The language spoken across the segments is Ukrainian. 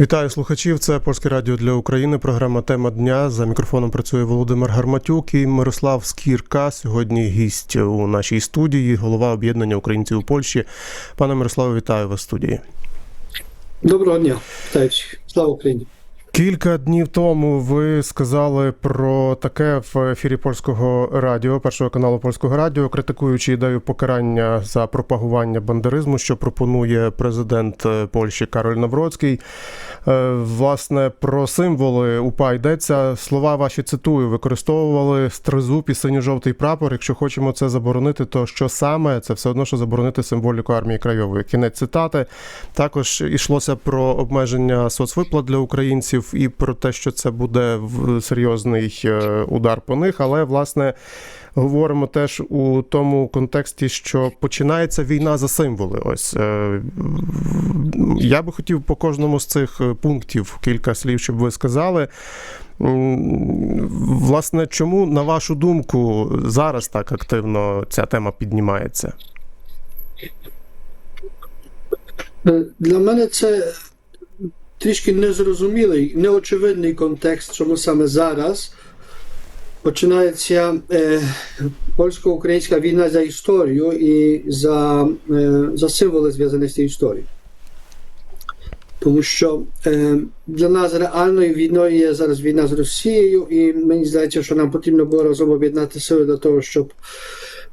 Вітаю слухачів. Це Польське радіо для України. Програма Тема дня. За мікрофоном працює Володимир Гарматюк і Мирослав Скірка. Сьогодні гість у нашій студії, голова об'єднання українців у Польщі. Пане Мирославе, вітаю вас в студії. Доброго дня, вітаю. Слава Україні. Кілька днів тому ви сказали про таке в ефірі польського радіо, першого каналу польського радіо, критикуючи ідею покарання за пропагування бандеризму, що пропонує президент Польщі Кароль Навроцький. Е, Власне, про символи УПА йдеться. Слова ваші цитую, використовували стризуб і синьо-жовтий прапор. Якщо хочемо це заборонити, то що саме це все одно, що заборонити символіку армії крайової. Кінець цитати. Також йшлося про обмеження соцвиплат для українців і про те, що це буде серйозний е, удар по них. Але власне говоримо теж у тому контексті, що починається війна за символи. Ось е, я би хотів по кожному з цих е, пунктів кілька слів, щоб ви сказали. Власне, чому, на вашу думку, зараз так активно ця тема піднімається? Для мене це трішки незрозумілий, неочевидний контекст, чому саме зараз починається е, польсько-українська війна за історію і за, е, за символи, зв'язані з цією історією. Тому що е, для нас реальною війною є зараз війна з Росією, і мені здається, що нам потрібно було разом об'єднати сили для того, щоб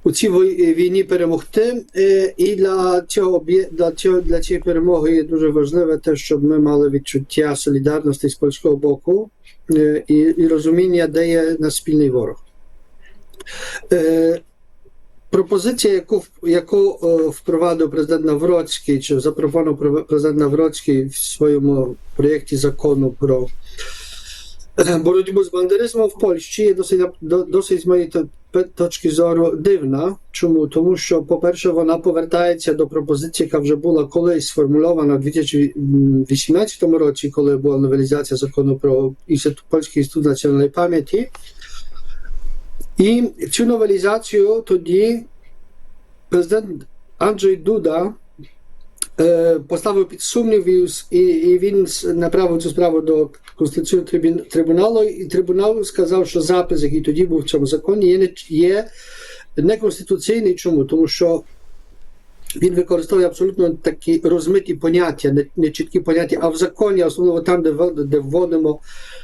у цій війні перемогти. Е, І для цього для цього для цієї перемоги є дуже важливе те, щоб ми мали відчуття солідарності з польського боку е, і, і розуміння, де є наш спільний ворог. Е, Пропозиція, яку, яку е, впровадив президент Навроцький, чи запропонував пре- президент Навроцький в своєму проєкті закону про е, боротьбу з бандеризмом в Польщі, є досить, до- досить точки зору дивна. Чому? Тому що, по-перше, вона повертається до пропозиції, яка вже була колись сформульована в 2018 році, коли була новелізація закону про інститут Польський інститут національної пам'яті. І цю новелізацію тоді президент Анджей Дуда поставив під сумнів і, і, він направив цю справу до Конституційного трибуналу, і трибунал сказав, що запис, який тоді був в цьому законі, є, не, є неконституційний. Чому? Тому що він використовує абсолютно такі розмиті поняття, не, чіткі поняття, а в законі, особливо там, де, де вводимо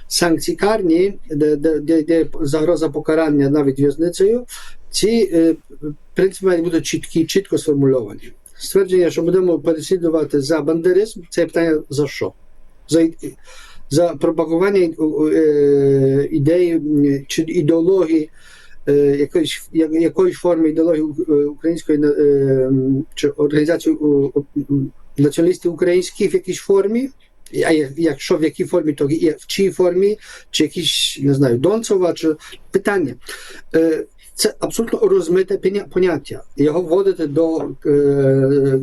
санкції карні, де, де, де, де загроза покарання навіть в'язницею, ці е, принципи мають бути чіткі, чітко сформульовані. Ствердження, що будемо переслідувати за бандеризм, це питання за що? За, за пропагування е, ідеї чи ідеології е, якоїсь, якоїсь форми ідеології е, української е, чи організації націоналістів українських в якійсь формі. А якщо в якій формі, то в чій формі, чи якісь, не знаю, Донцова, чи питання. Е, Це абсолютно розмите поняття. Його вводити до е, е,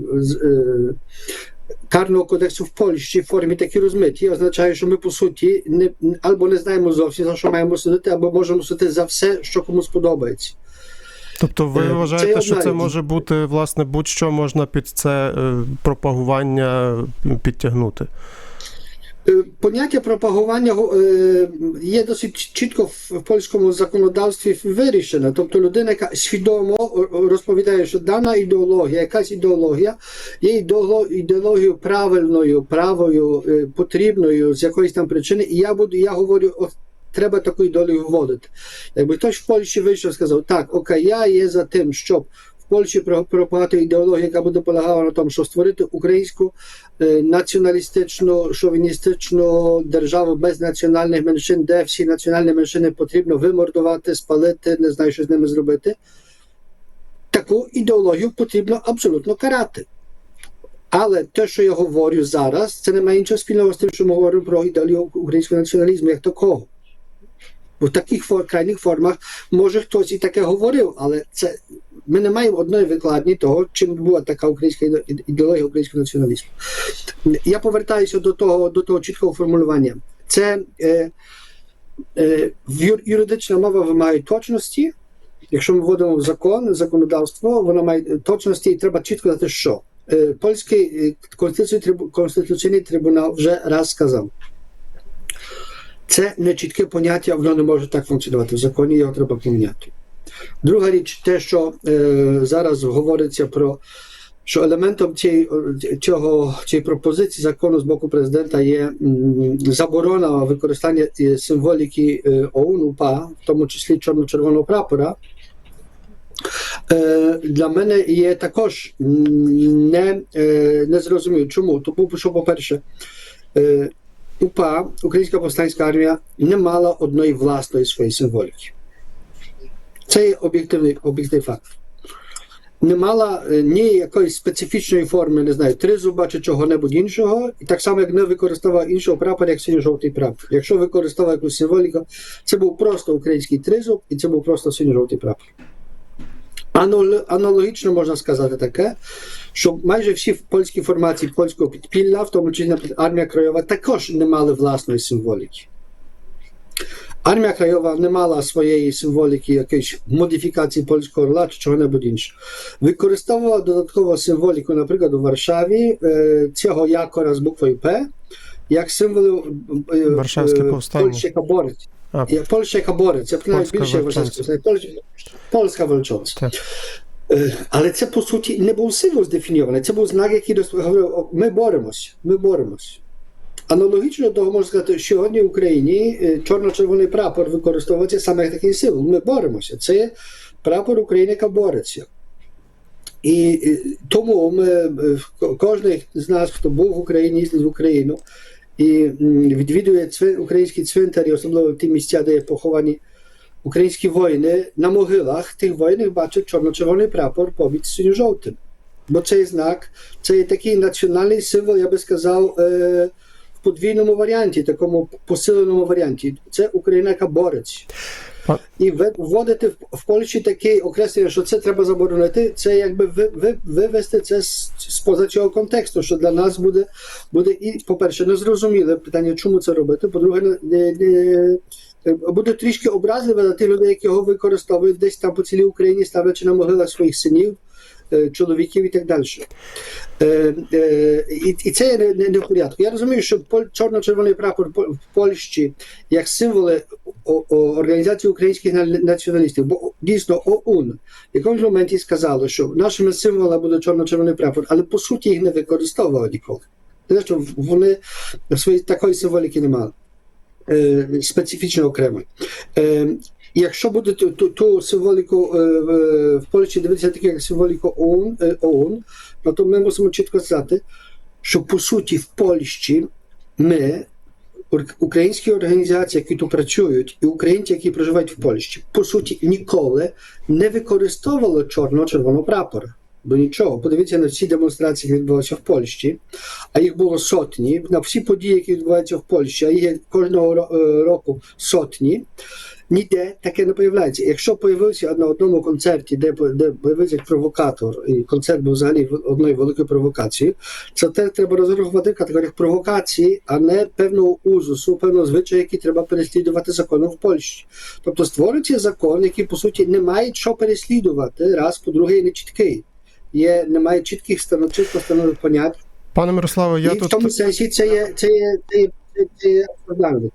карного кодексу в Польщі в формі такі розмиті означає, що ми по суті не або не знаємо зовсім за що маємо судити, або можемо судити за все, що комусь подобається. Тобто, ви Е, вважаєте, це що це може бути власне будь-що можна під це пропагування підтягнути? Е, Поняття пропагування е, є досить чітко в польському законодавстві вирішено. Тобто людина, яка свідомо е, розповідає, що дана ідеологія, якась ідеологія є ідеологією правильною, правою, потрібною з якоїсь там причини, і я буду, я говорю, от треба таку ідеологію вводити. Якби хтось в Польщі вийшов і сказав, так, окей, я є за тим, щоб Польщі про- пропагувати ідеологію, яка буде полягала на тому, що створити українську е, націоналістичну, шовіністичну державу без національних меншин, де всі національні меншини потрібно вимордувати, спалити, не знаю, що з ними зробити. Таку ідеологію потрібно абсолютно карати. Але те, що я говорю зараз, це не має нічого спільного з тим, що ми говоримо про ідеологію українського націоналізму як такого. Бо в таких крайніх формах може хтось і таке говорив, але це ми не маємо одної викладні того, чим була така українська ідеологія українського націоналізму. Я повертаюся до того, до того чіткого формулювання. Це е, е, юридична мова вимагає точності. Якщо ми вводимо в закон, законодавство, воно має точності і треба чітко знати, що. е, польський е, конституційний трибунал вже раз сказав. Це не чітке поняття, воно не може так функціонувати. В законі його треба поміняти. Друга річ, те, що е, зараз говориться про що елементом цієї, цього, цієї пропозиції закону з боку президента є заборона використання е, символіки е, ОУН, УПА, в тому числі чорно-червоного прапора, е, для мене є також не, е, не зрозумів. Чому? Тому що, по-перше, УПА, Українська повстанська армія, не мала одної власної своєї символіки. Це є об'єктивний, об'єктивний факт. Не мала е, ні якоїсь специфічної форми, не знаю, тризуба чи чого-небудь іншого, і так само, як не використовував іншого прапора, як синьо-жовтий прапор. Якщо використовував якусь символіку, це був просто український тризуб, і це був просто синьо-жовтий прапор. Аналогічно можна сказати таке, що майже всі польські формації польського підпілля, в тому числі армія Краєва, також не мали власної символіки. Армія Краєва не мала своєї символіки, якоїсь модифікації польського орла чи чого-небудь іншого. Використовувала додатково символіку, наприклад, у Варшаві е, цього якора з буквою П, як символу е, Варшавське е, повстання. А, Як Польща, більше як walcząca. Варшавське, Польська. Е, Але це по суті не був символ здефіньований, це був знак, який говорив, ми боремось, ми боремось. Аналогічно того можна сказати, що сьогодні в Україні е, чорно-червоний прапор використовується саме як такий символ. Ми боремося. Це прапор України, яка бореться. І е, тому ми, е, кожен з нас, хто був в Україні, їздить в Україну і відвідує українські цвинтарі, особливо ті місця, де є поховані українські воїни, на могилах тих воїнів бачать чорно-червоний прапор побіт синьо-жовтим. Бо цей знак, це є такий національний символ, я би сказав, подвійному варіанті, такому посиленому варіанті. Це Україна, яка бореться. І вводити в, Польщі таке окреслення, що це треба заборонити, це якби ви, ви, вивести це з, поза цього контексту, що для нас буде, буде і, по-перше, незрозуміле питання, чому це робити. По-друге, не, буде трішки образливе на тих людей, які його використовують десь там по цілій Україні, ставлячи на могилах своїх синів, е, чоловіків і так далі. Е, е, і, це не, не, в порядку. Я розумію, що чорно-червоний прапор в Польщі як символи організації українських націоналістів, бо дійсно ОУН в якомусь моменті сказали, що нашими символами буде чорно-червоний прапор, але по суті їх не використовували ніколи. Зрештою, вони свої такої символіки не мали. Е, специфічно окремо. Якщо буде ту, ту, символіку е, е, в Польщі дивитися таке як символіку ОУН, е, to ми мусимо чітко сказати, що по суті в Польщі ми, українські організації, які тут працюють, і українці, які проживають в Польщі, по суті ніколи не використовували чорно-червоного прапора. До нічого. Подивіться на всі демонстрації, які відбувалися в Польщі, а їх було сотні. На всі події, які відбуваються в Польщі, а їх кожного е, року сотні. Ніде таке не появляється. Якщо появився на одному концерті, де, де появився як провокатор, і концерт був взагалі одною великою провокацією, це те треба розрахувати в категоріях провокації, а не певного узусу, певного звичаю, який треба переслідувати законом в Польщі. Тобто створюється закон, який по суті не має що переслідувати, раз, по-друге, є нечіткий. Є, немає чітких станов, чітко встановлених понять. Пане Мирославе, я і в тому сенсі це є, це є, це є, це є, це є.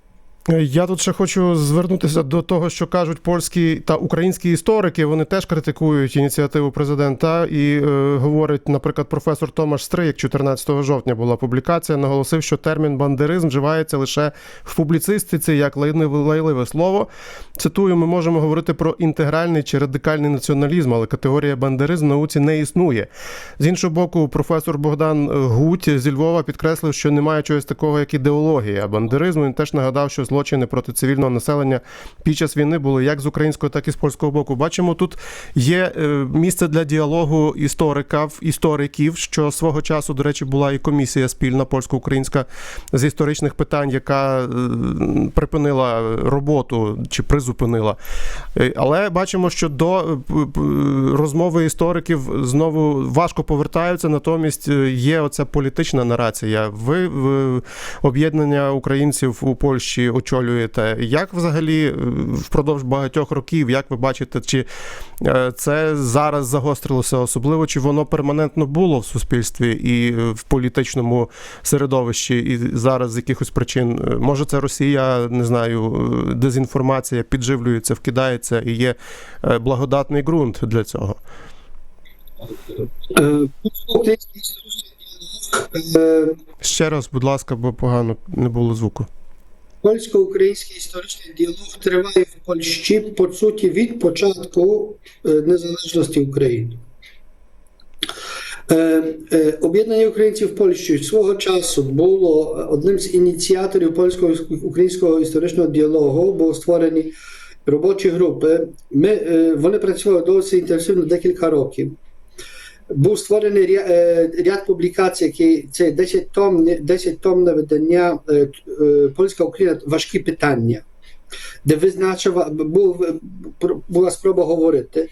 Я тут ще хочу звернутися до того, що кажуть польські та українські історики. Вони теж критикують ініціативу президента і е, говорить, наприклад, професор Томаш Стрик, 14 жовтня була публікація, наголосив, що термін бандеризм вживається лише в публіцистиці як лайливе, слово. Цитую, ми можемо говорити про інтегральний чи радикальний націоналізм, але категорія бандеризм в науці не існує. З іншого боку, професор Богдан Гуть зі Львова підкреслив, що немає чогось такого, як ідеологія бандеризму. Він теж нагадав, що злочини проти цивільного населення під час війни були як з українського, так і з польського боку. Бачимо, тут є е, місце для діалогу історика, істориків, що свого часу, до речі, була і комісія спільна польсько-українська з історичних питань, яка е, припинила роботу чи призупинила. Е, Але бачимо, що до розмови істориків знову важко повертаються. Натомість є оця політична нарація. Ви об'єднання українців у Польщі очолюєте. Як взагалі е, впродовж багатьох років, як ви бачите, чи е, це зараз загострилося особливо, чи воно перманентно було в суспільстві і в політичному середовищі, і зараз з якихось причин? е, Може, це Росія, не знаю, е, дезінформація підживлюється, вкидається і є е, благодатний ґрунт для цього. Е, е, Ще раз, будь ласка, бо погано не було звуку. Польсько-український історичний діалог триває в Польщі по суті від початку е, незалежності України. Е, е, Об'єднання українців Польщі свого часу було одним з ініціаторів польсько-українського історичного діалогу, були створені робочі групи. Ми, вони працювали досить інтенсивно декілька років. Був створений е, ряд публікацій, які це 10 томне, 10 томне видання е, е, Польська Україна важкі питання, де визначила, був, була спроба говорити.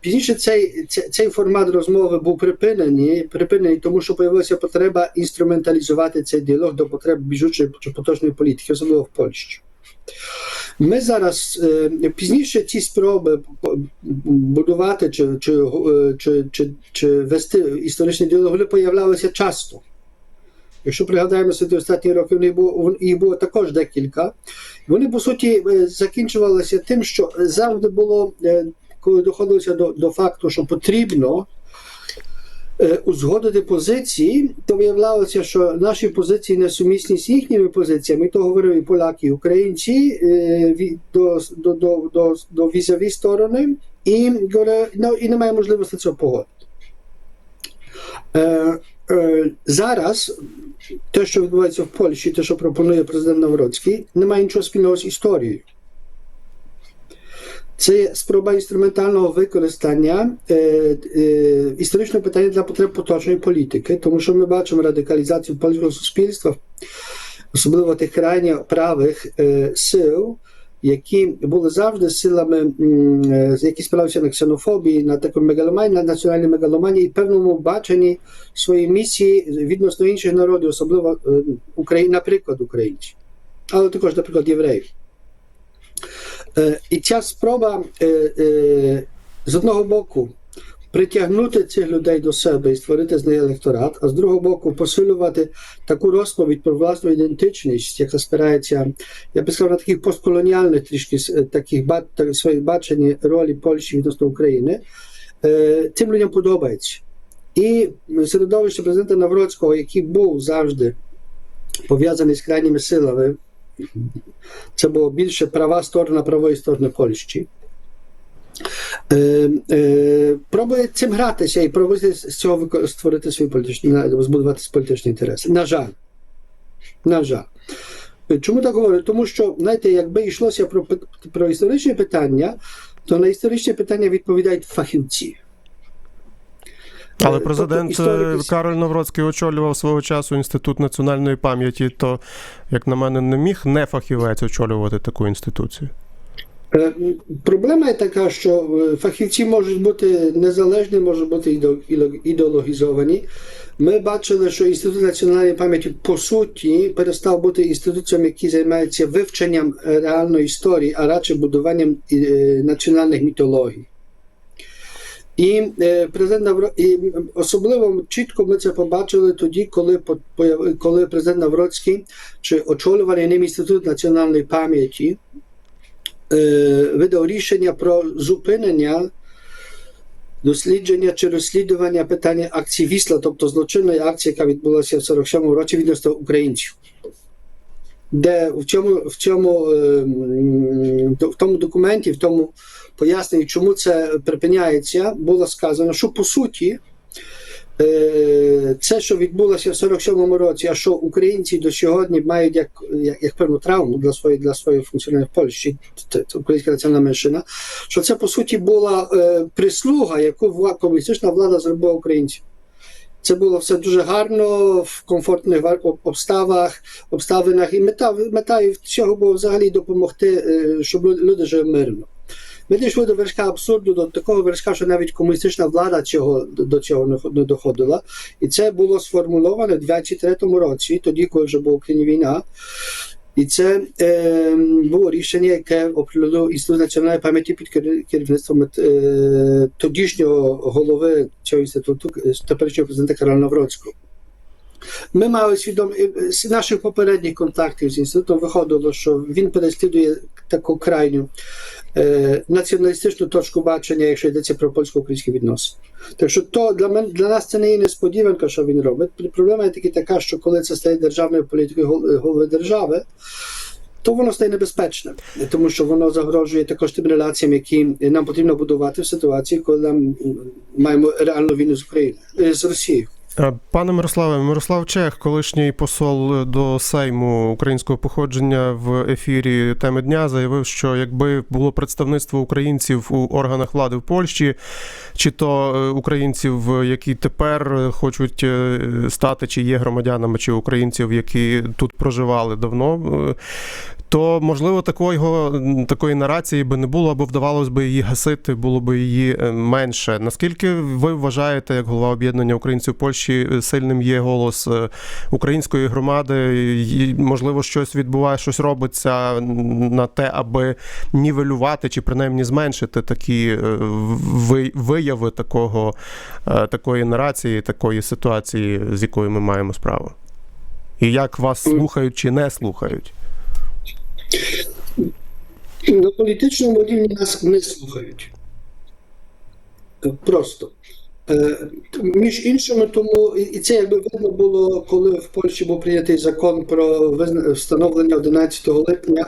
Пізніше цей, цей, формат розмови був припинений, припинений, тому що з'явилася потреба інструменталізувати цей діалог до потреб біжучої поточної політики, особливо в Польщі. Ми зараз е, пізніше ці спроби будувати чи, чи, е, чи, чи, чи вести історичний діалог появлялися часто. Якщо пригадаємо собі останні роки, вони було, їх було також декілька. Вони, по суті, е, закінчувалися тим, що завжди було, коли доходилося до, до факту, що потрібно узгодити позиції, то виявлялося, що наші позиції несумісні з їхніми позиціями, то говорили поляки, і українці е, до, до, до, до, до візові сторони, і, ну, і немає можливості цього погодити. Е, е, зараз те, що відбувається в Польщі, те, що пропонує президент Навроцький, не має нічого спільного з історією. Це є спроба інструментального використання е, е, історичного питання для потреб поточної політики, тому що ми бачимо радикалізацію польського суспільства, особливо тих крайньо правих е, сил, які були завжди силами, м, е, які спиралися на ксенофобії, на таку мегаломанії, на національній мегаломанії і певному баченні своєї місії відносно інших народів, особливо е, Украї... наприклад, українців, але також, наприклад, євреїв. Е, І ця спроба е, е, з одного боку притягнути цих людей до себе і створити з неї електорат, а з другого боку посилювати таку розповідь про власну ідентичність, яка спирається, я би сказав, на таких постколоніальних трішки таких своїх бачень ролі Польщі відносно України, цим людям подобається. І середовище президента Навроцького, який був завжди пов'язаний з крайніми силами, це було більше права сторона правої сторони Польщі. Е, е, пробує цим гратися і пробує з цього створити свій політичний, збудувати політичні інтереси. На жаль. На жаль. Чому так говорю? Тому що, знаєте, якби йшлося про, про історичні питання, то на історичні питання відповідають фахівці. Але Е, президент тобто історики- е, Кароль Навроцький очолював свого часу інститут національної пам'яті. То, як на мене, не міг не фахівець очолювати таку інституцію. Е, Проблема є така, що фахівці можуть бути незалежні, можуть бути ідеологізовані. Ми бачили, що Інститут національної пам'яті по суті перестав бути інституцією, який займається вивченням реальної історії, а радше будуванням національних мітологій. І е, президент Навро... і особливо чітко ми це побачили тоді, коли коли президент Навроцький чи очолюваний ним інститут національної пам'яті е, видав рішення про зупинення дослідження чи розслідування питання акції Вісла, тобто злочинної акції, яка відбулася в 47-му році відносно українців. Де в цьому, в цьому, е, в тому документі, в тому поясненні, чому це припиняється, було сказано, що по суті е, це, що відбулося в 47-му році, а що українці до сьогодні мають як, як, як певну травму для своєї для своєї функціонування в Польщі, українська національна меншина, що це по суті була е, прислуга, яку комуністична влада зробила українцям. Це було все дуже гарно в комфортних ва- обставах, обставинах, і мета мета цього було взагалі допомогти, е, щоб люди жили мирно. Ми дійшли до вершка абсурду, до такого вершка, що навіть комуністична влада цього до цього не хо- не доходила. І це було сформульовано в 23-му році, тоді, коли вже була Україні війна. І це е, було рішення, яке оприлюднив Інститут національної пам'яті під керівництвом е, тодішнього голови цього інституту, е, теперішнього президента Карла Навроцького. Ми мали свідом е, з наших попередніх контактів з інститутом виходило, що він переслідує таку крайню е, націоналістичну точку бачення, якщо йдеться про польсько-українські відносини. Так що то для мен для нас це не є несподіванка, що він робить. Проблема є тільки така, що коли це стає державною політикою голови держави, то воно стає небезпечним, тому що воно загрожує також тим реляціям, які нам потрібно будувати в ситуації, коли нам маємо реальну війну з Україною е, з Росією. Е, Пане Мирославе, Мирослав Чех, колишній посол до Сейму українського походження в ефірі теми дня, заявив, що якби було представництво українців у органах влади в Польщі, чи то е, українців, які тепер хочуть е, стати чи є громадянами, чи українців, які тут проживали давно. То можливо такого такої нарації би не було, або вдавалось би її гасити, було би її е, менше. Наскільки ви вважаєте, як голова об'єднання українців Польщі, е, сильним є голос е, української громади? І, Можливо, щось відбуває, щось робиться на те, аби нівелювати чи принаймні зменшити такі ви- вияви такого, такої нарації, такої ситуації, з якою ми маємо справу? І як вас слухають чи не слухають? На політичному рівні нас не слухають. Просто. Е, Між іншими, тому і це якби видно було, коли в Польщі був прийнятий закон про встановлення 11 липня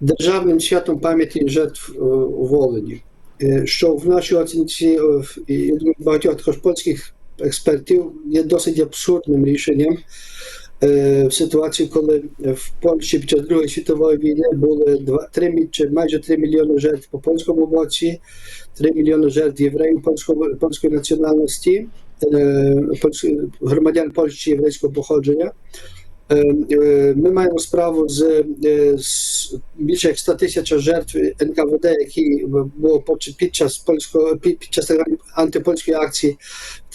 державним святом пам'яті жертв е, Волині. Е, Що в нашій оцінці, і багатьох також польських експертів є досить абсурдним рішенням в ситуації, коли в Польщі під час Другої світової війни були 2, 3, чи майже 3 мільйони жертв по польському боці, 3 мільйони жертв євреїв польського, польської національності, е, громадян Польщі єврейського походження. Е, е, Ми маємо справу з, е, з більше як 100 тисяч жертв НКВД, які було під час польського під, час антипольської акції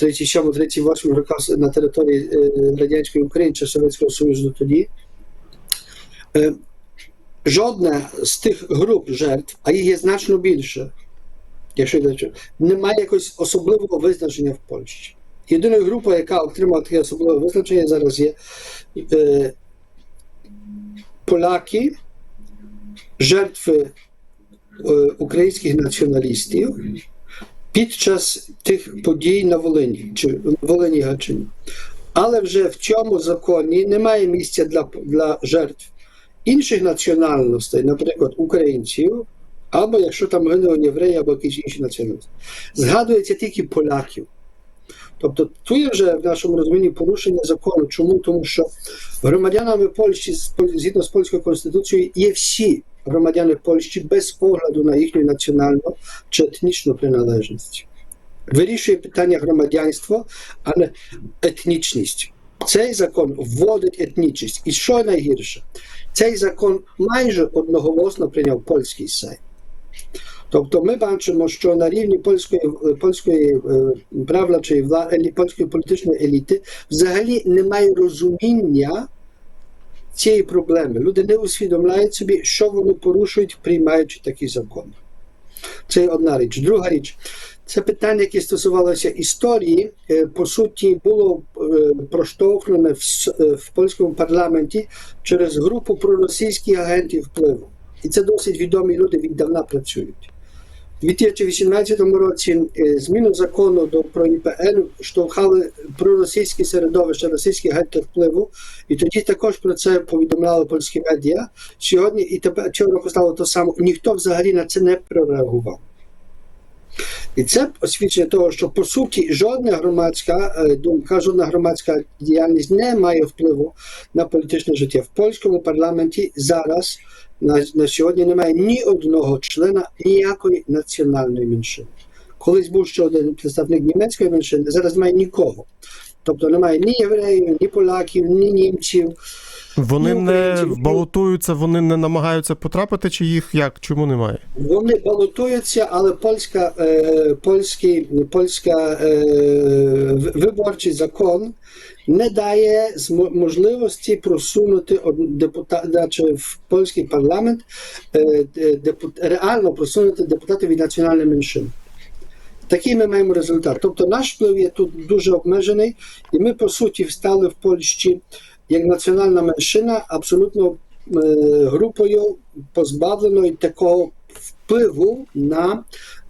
37-38 роках на території радянської України чи Совєтського Союзу тоді. Жодна з тих груп жертв, а їх є значно більше, якщо йдеться, немає якогось особливого визначення в Польщі. Єдиною групою, яка отримала таке особливе визначення, зараз є е, поляки, жертви е, українських націоналістів під час тих подій на Волині чи Волині Гачині. Але вже в цьому законі немає місця для, для жертв інших національностей, наприклад, українців, або якщо там гинули євреї, або якісь інші національності. Згадується тільки поляків. Тобто тут є вже в нашому розумінні порушення закону. Чому? Тому що громадянами Польщі згідно з польською конституцією є всі громадяни Польщі без погляду на їхню національну чи етнічну приналежність. Вирішує питання громадянства, а не етнічність. Цей закон вводить етнічність. І що найгірше, цей закон майже одноголосно прийняв польський сейм. Тобто ми бачимо, що на рівні польської, польської е, правлячої влади, польської політичної еліти взагалі немає розуміння цієї проблеми. Люди не усвідомляють собі, що вони порушують, приймаючи такі закони. Це одна річ. Друга річ. Це питання, яке стосувалося історії, е, по суті, було е, проштовхнене в, в польському парламенті через групу проросійських агентів впливу. І це досить відомі люди віддавна працюють. У 2018 році е, зміну закону до про ІПН штовхали проросійське середовище, російські агенти впливу, і тоді також про це повідомляли польські медіа. Сьогодні і тепер цього року стало то саме. Ніхто взагалі на це не прореагував. І це освідчення того, що по суті жодна громадська е, думка, жодна громадська діяльність не має впливу на політичне життя. В польському парламенті зараз на, на сьогодні немає ні одного члена ніякої національної меншини. Колись був ще один представник німецької меншини, зараз немає нікого. Тобто немає ні євреїв, ні поляків, ні німців. Вони І не балотуються, вони не намагаються потрапити, чи їх як? Чому немає? Вони балотуються, але польська, е, польський, польська е, виборчий закон не дає можливості просунути депутата, значить, в польський парламент е, е, депут, реально просунути депутатів від національної меншини. Такий ми маємо результат. Тобто наш вплив є тут дуже обмежений, і ми, по суті, встали в Польщі як національна меншина абсолютно е, групою позбавленою такого впливу на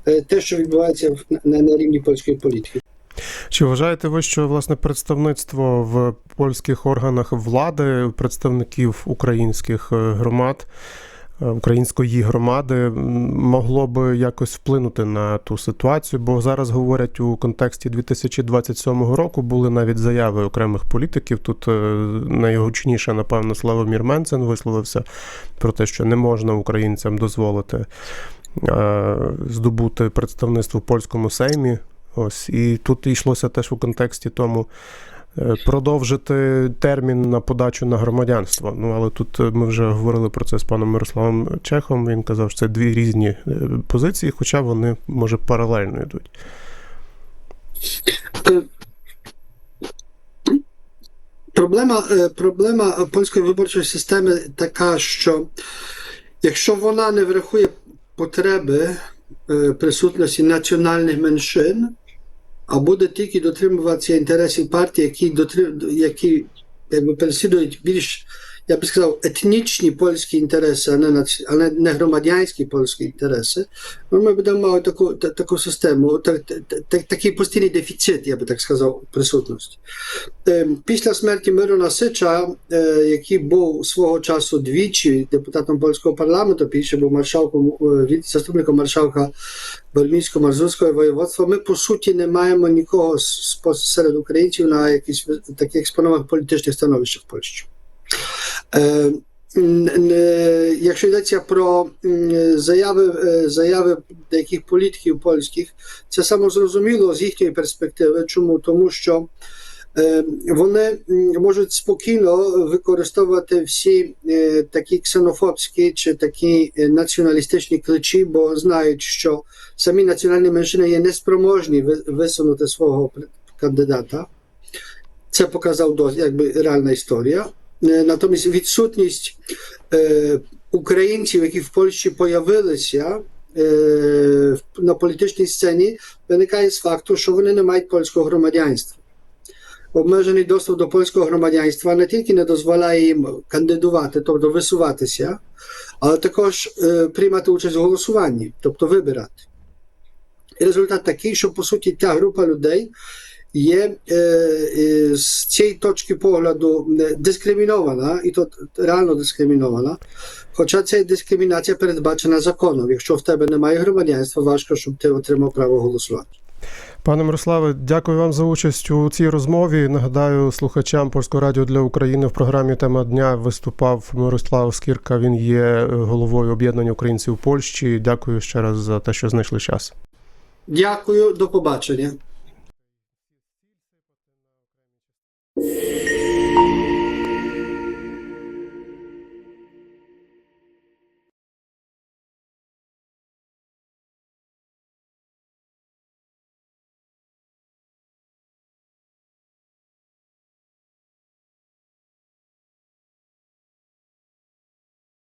е, те, що відбувається на, на рівні польської політики. Чи вважаєте ви, що власне представництво в польських органах влади, представників українських е, громад, української громади могло би якось вплинути на ту ситуацію? Бо зараз говорять у контексті 2027 року були навіть заяви окремих політиків. Тут е, найгучніше, напевно, Славомір Менцен висловився про те, що не можна українцям дозволити е, здобути представництво в польському сеймі. Ось і тут йшлося теж у контексті тому продовжити термін на подачу на громадянство. Ну але тут е, ми вже говорили про це з паном Мирославом Чехом. Він казав, що це дві різні е, позиції, хоча вони може паралельно йдуть. Е, Проблема, проблема польської виборчої системи така, що якщо вона не врахує потреби присутності національних меншин, а буде тільки дотримуватися інтересів партії, які, які якби переслідують більш, я би сказав, етнічні польські інтереси, а не, наці- а не, не громадянські польські інтереси, ну, ми будемо мати таку, та- таку систему, та- та- та- такий постійний дефіцит, я би так сказав, присутності. Е, Після смерті Мирона Сича, е, який був свого часу двічі депутатом польського парламенту, пізніше був маршалком, е, від- заступником маршалка Бельмійсько-Марзурського воєводства, ми по суті не маємо нікого з- з- серед українців на якісь таких експонованих політичних становищах в Польщі. Е, не- Якщо йдеться про заяви, е, заяви деяких політиків польських, це самозрозуміло з їхньої перспективи. Чому? Тому що е, вони можуть спокійно використовувати всі е, такі ксенофобські чи такі е, націоналістичні кличі, бо знають, що самі національні меншини є неспроможні висунути свого кандидата. Це показав якби реальна історія. Е, Натомість відсутність е, українців, які в Польщі появилися е, на політичній сцені, виникає з факту, що вони не мають польського громадянства. Обмежений доступ до польського громадянства не тільки не дозволяє їм кандидувати, тобто висуватися, але також приймати участь в голосуванні, тобто вибирати. І результат такий, що по суті ця група людей є е, е, з цієї точки погляду е, дискримінована, і то реально дискримінована. Хоча ця дискримінація передбачена законом. Якщо в тебе немає громадянства, важко, щоб ти отримав право голосувати. Пане Мирославе, дякую вам за участь у цій розмові. Нагадаю, слухачам Польського радіо для України в програмі Тема дня виступав Мирослав Скірка. Він є головою об'єднання українців Польщі. Дякую ще раз за те, що знайшли час. Дякую, до побачення.